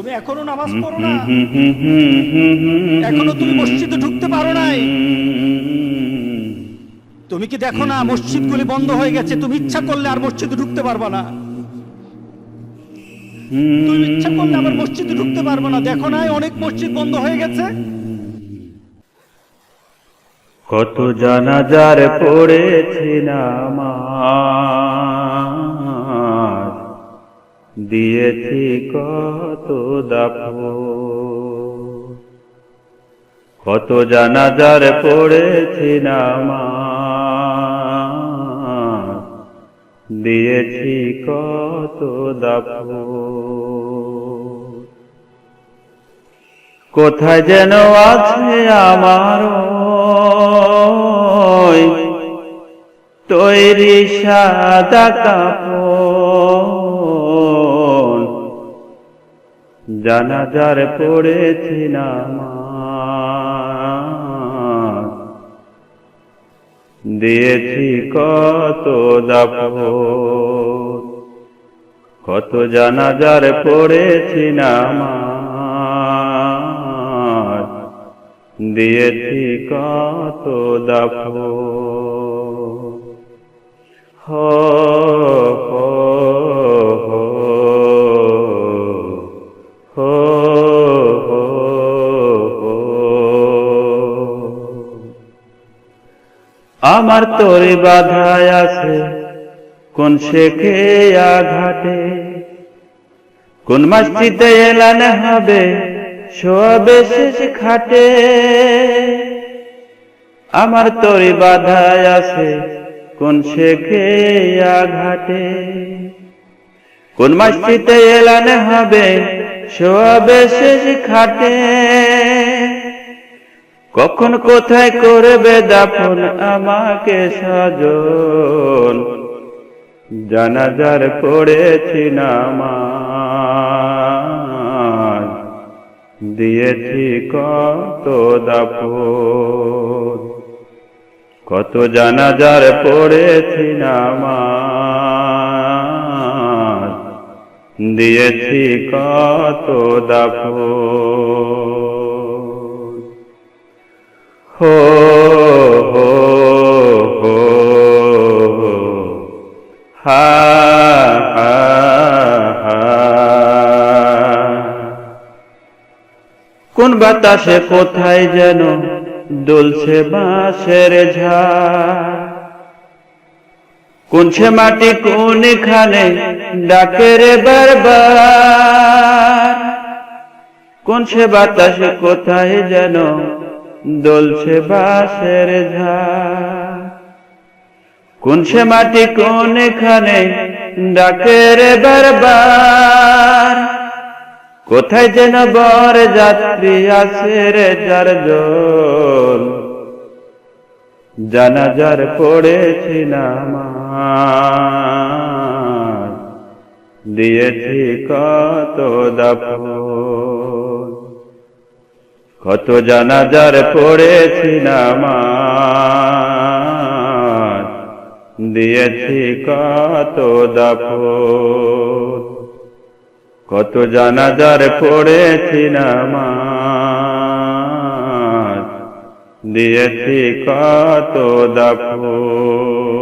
তুমি এখনও নামাজ পড়ো না। এখনও তুমি মসজিদে ঢুকতে পারো নাই। তুমি কি দেখো না মসজিদগুলি বন্ধ হয়ে গেছে? তুমি ইচ্ছা করলে আর মসজিদে ঢুকতে পারবা না। তুমি ইচ্ছা করলে আবার মসজিদে ঢুকতে পারবে না। দেখো না অনেক মসজিদ বন্ধ হয়ে গেছে। কত জানাজার পড়েছি নামাজ। দিয়েছি কত দাপ কত জানাজার পড়েছি নামাজ। দিয়েছি কত দাপ কোথায় যেন আছে আমার তৈরি সাদা কাপড়। জানাজার পড়েছি নামাজ। দিয়েছি কত দাপড় কত জানাজার পড়েছি নামাজ। দিয়েছি কত দাপ হো আমার তোরে বাধায় আছে কোন শেখে আঘাটে কোন মসজিদে এলান হবে? শোয়াবে শেষ খাটে। আমার তোরে বাধায় আছে কোন শেখে আঘাটে কোন মসজিদে এলান হবে? শোয়াবে শেষ খাটে। কখন কোথায় করবে দাফন আমাকে সাজন? জানাজার পড়েছি নামাজ। দিয়েছি কত দাফন। কত জানাজার পড়েছি নামাজ। দিয়েছি কত দাফন। কোন বাতাসে কোথায় যেন দুলছে বাঁশের ঝাড় কোন সে মাটি কোনখানে ডাকে রে বারবার। কোন সে বাতাসে কোথায় যেন দোলছে ঝাড় কোন সে মাটি কোনখানে ডাকে রে বারবার কোথায় যেন বর যাত্রী আছে রে যার জল। জানাজার পড়েছি নামাজ। দিয়েছি কত দাফন। কত জানাজার পড়েছি নামাজ দিয়েছি কত দাফন। কত জানাজার পড়েছি নামাজ দিয়েছি কত দাফন।